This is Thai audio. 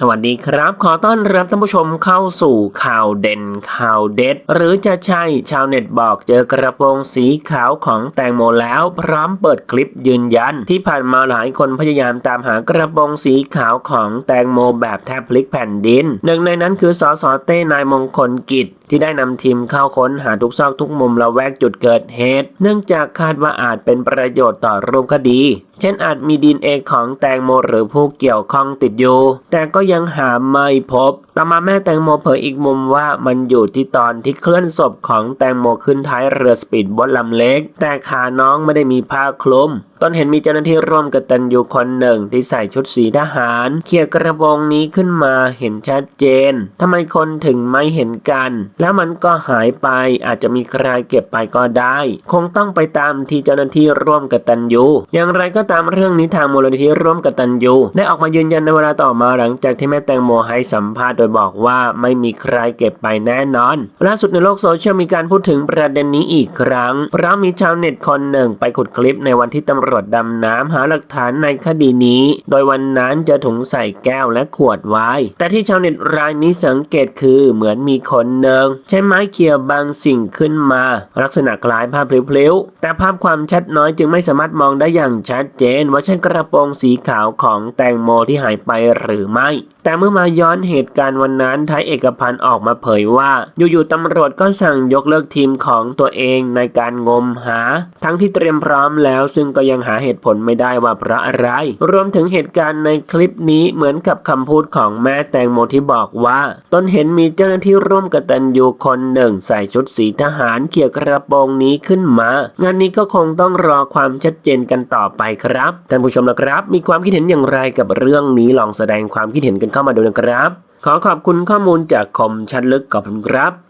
สวัสดีครับ ขอต้อนรับท่านผู้ชมเข้าสู่ข่าวเด่นข่าวเด็ด หรือจะใช่ชาวเน็ตบอกเจอกระโปรงสีขาวของแตงโมแล้ว พร้อมเปิดคลิปยืนยัน ที่ผ่านมาหลายคนพยายามตามหากระโปรงสีขาวของแตงโมแบบแทบพลิกแผ่นดิน หนึ่งในนั้นคือสสเต้นายมงคลกิจ ที่ได้นำทีมเข้าค้นหาทุกซอกทุกมุมละแวกจุดเกิดเหตุ เนื่องจากคาดว่าอาจเป็นประโยชน์ต่อรูปคดี เช่นอาจมีดีเอของแตงโมหรือผู้เกี่ยวข้องติดอยู่ แต่ก็ยังหาไม่พบ ต่อมาแม่แตงโมเผยอีกมุมว่ามันอยู่ที่ตอนที่เคลื่อนศพของแตงโมขึ้นท้ายเรือสปีดโบ๊ทลำเล็ก แต่ขาน้องไม่ได้มีผ้าคลุมตอนเห็นมีเจ้าหน้าที่ร่วมกตันอยู่คนหนึ่งที่ใส่ชุดสีทหารเคลียกระโปรงนี้ขึ้นมาเห็นชัดเจนทำไมคนถึงไม่เห็นกันแล้วมันก็หายไปอาจจะมีใครเก็บไปก็ได้ คงต้องไปตามที่เจ้าหน้าที่ร่วมกตันยูอย่างไรก็ตามเรื่องนี้ทางมูลนิธิร่วมกตันยูได้ออกมายืนยันในเวลาต่อมาหลังจากที่แม่แตงโมให้สัมภาษณ์โดยบอกว่าไม่มีใครเก็บไปแน่นอนล่าสุดในโลกโซเชียลมีการพูดถึงประเด็นนี้อีกครั้ง เพราะมีชาวเน็ตคนหนึ่งไปขุดคลิปในวันที่ตำรวจดำน้ำหาหลักฐานในคดีนี้ โดยวันนั้นจะถุงใส่แก้วและขวดไว้ แต่ที่ชาวเน็ตรายนี้สังเกตคือเหมือนมีคนหนึ่งใช้ไม้เขี่ยบางสิ่งขึ้นมา ลักษณะคล้ายภาพพลิ้วๆ แต่ภาพความชัดน้อยจึงไม่สามารถมองได้อย่างชัดเจน ว่าใช่กระโปรงสีขาวของแตงโมที่หายไปหรือไม่ แต่เมื่อมาย้อนเหตุการณ์วันนั้นท้ายเอกพันธ์ออกมาเผยว่า อยู่ๆตำรวจก็สั่งยกเลิกทีมของตัวเองในการงมหา ทั้งที่เตรียมพร้อมแล้ว ซึ่งก็ยังหาเหตุผลไม่ได้ว่าเพราะอะไร รวมถึงเหตุการณ์ในคลิปนี้เหมือนกับคำพูดของแม่แตงโมที่บอกว่า ตนเห็นมีเจ้าหน้าที่ร่วมกตัอยู่คนหนึ่งใส่ชุดสีทหารเขี่ยกระโปรงนี้ขึ้นมา งานนี้ก็คงต้องรอความชัดเจนกันต่อไปครับ ท่านผู้ชมนะครับ มีความคิดเห็นอย่างไรกับเรื่องนี้ลองแสดงความคิดเห็นกันเข้ามาดูนะครับ ขอขอบคุณข้อมูลจากคมชัดลึกขอบคุณครับ